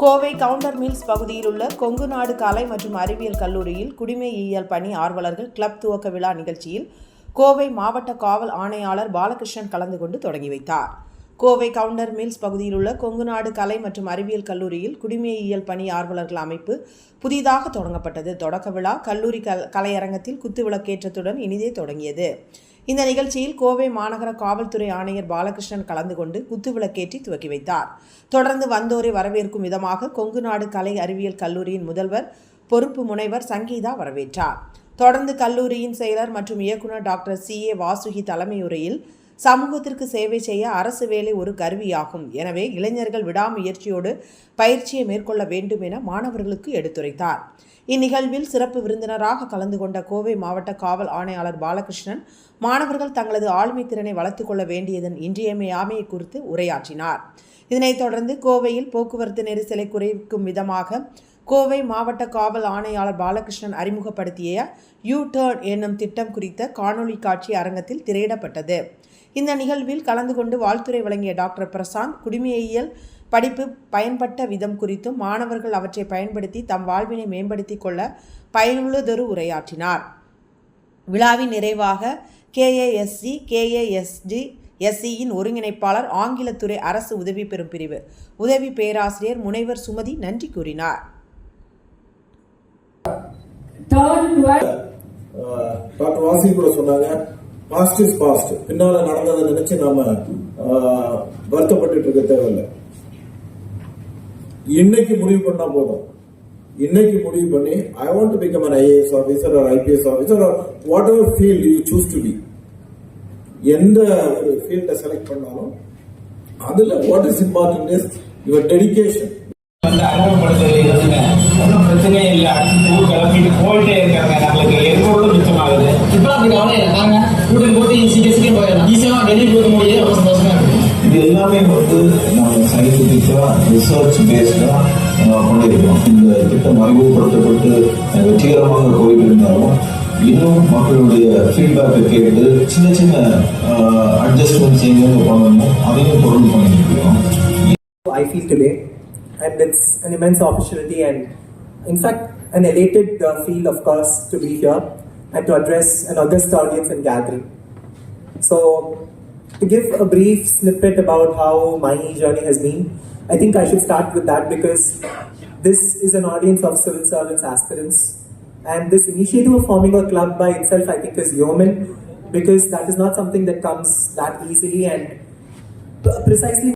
Kovai counter mills பகுதியில் உள்ள கொங்கு நாடு கலை மற்றும் அறிவியல் கல்லூரியில் குடிமையியல் பணி ஆர்வலர்கள் கிளப் துவக்க விழா நிகழ்ச்சியில் கோவை மாவட்ட காவல் ஆணையாளர் பாலகிருஷ்ணன் கலந்து கொண்டு தொடங்கி வைத்தார். கோவை கவுண்டர் மில்ஸ் பகுதியில் உள்ள கொங்கு நாடு கலை மற்றும் அறிவியல் கல்லூரியில் குடிமையியல் பணி ஆர்வலர்கள் அமைப்பு புதிதாக தொடங்கப்பட்டது. தொடக்க விழா கல்லூரி கல் கலையரங்கத்தில் குத்துவிளக்கேற்றத்துடன் இனிதே தொடங்கியது. இந்த நிகழ்ச்சியில் கோவை மாநகர காவல்துறை ஆணையர் பாலகிருஷ்ணன் கலந்து கொண்டு குத்துவிளக்கேற்றி துவக்கி வைத்தார். தொடர்ந்து வந்தோரை வரவேற்கும் விதமாக கொங்கு நாடு கலை அறிவியல் கல்லூரியின் முதல்வர் பொறுப்பு முனைவர் சங்கீதா வரவேற்றார். தொடர்ந்து கல்லூரியின் செயலர் மற்றும் இயக்குனர் டாக்டர் சி ஏ வாசுகி தலைமையுரையில் சமூகத்திற்கு சேவை செய்ய அரசு வேலை ஒரு கருவியாகும். எனவே இளைஞர்கள் விடாமுயற்சியோடு பயிற்சியை மேற்கொள்ள வேண்டும் என மாணவர்களுக்கு எடுத்துரைத்தார். இந்நிகழ்வில் சிறப்பு விருந்தினராக கலந்து கொண்ட கோவை மாவட்ட காவல் ஆணையாளர் பாலகிருஷ்ணன் மாணவர்கள் தங்களது ஆளுமை திறனை வளர்த்துக் கொள்ள வேண்டியதன் இன்றியமையாமையை குறித்து உரையாற்றினார். இதனைத் தொடர்ந்து கோவையில் போக்குவரத்து நெரிசலை குறைக்கும் விதமாக கோவை மாவட்ட காவல் ஆணையாளர் பாலகிருஷ்ணன் அறிமுகப்படுத்திய யூ டர்ன் என்னும் திட்டம் குறித்த காணொளி காட்சி அரங்கத்தில் திரையிடப்பட்டது. இந்த நிகழ்வில் கலந்து கொண்டு வாழ்த்துரை வழங்கிய டாக்டர் பிரசாந்த் குடிமையியல் படிப்பு பயன்பட்ட விதம் குறித்தும் மாணவர்கள் அவற்றை பயன்படுத்தி தம் வாழ்வினை மேம்படுத்திக் கொள்ள பயனுள்ளதொரு உரையாற்றினார். விழாவின் நிறைவாக கேஏஎஸ்சி கேஏஎஸ்டி எஸ்சியின் ஒருங்கிணைப்பாளர் ஆங்கிலத்துறை அரசு உதவி பெறும் பிரிவு. உதவி பேராசிரியர் முனைவர் சுமதி நன்றி கூறினார். டாக்டர் வாசி கூட சொன்னாங்க. பாஸ்ட் இஸ் பாஸ்ட் பின்னால நடந்ததை நினைச்சு நாம வருத்தப்பட்டு இருக்க தேவையில்லை. இன்னைக்கு முடிவு பண்ணா போதும். இன்னைக்கு முடிவு பண்ணி I want to become an IAS officer or IPS officer or whatever field you choose to be எந்த ஒரு ஃபீல்டை செலக்ட் பண்ணாலும் அதுல what is important is your dedication வந்து அறிமுகப்படுத்தலை வந்துங்க ஒன்றும் பிரச்சனையே இல்லை. அடிச்சுட்டு ஊர் கிளம்பிட்டு போயிட்டே இருக்காங்க. நம்மளுக்கு எரிபொருளும் மிச்சமாகுது. இப்போ அப்படி கவலை இல்லை வீட்டுக்கு போட்டு சீக்கிரம் சீக்கிரம் போயிடலாம். ஈஸியாக டெல்லி போக முடியாது ரொம்ப சந்தோஷமா இருக்கு. இது எல்லாமே வந்து நம்ம சயின்டிஃபிக்கா ரிசர்ச் பேஸ்டா பண்ணியிருக்கோம் இந்த திட்டம் அறிமுகப்படுத்தப்பட்டு வெற்றிகரமாக போயிட்டு இருந்தாலும் இன்னும் மக்களுடைய ஃபீட்பேக்கை கேட்டு சின்ன சின்ன அட்ஜஸ்ட்மெண்ட்ஸ் எங்கெங்க பண்ணணுமோ அதையும் பொருள் பண்ணிட்டு இருக்கோம் I feel today, and it's an immense opportunity and, in fact, an elated uh, feel, of course, to be here. And to address an august audience and gathering. So, to give a brief snippet about how my journey has been, I think I should start with that because this is an audience of civil servants aspirants. And this initiative of forming a club by itself, I think, is yeoman because that is not something that comes that easily and precisely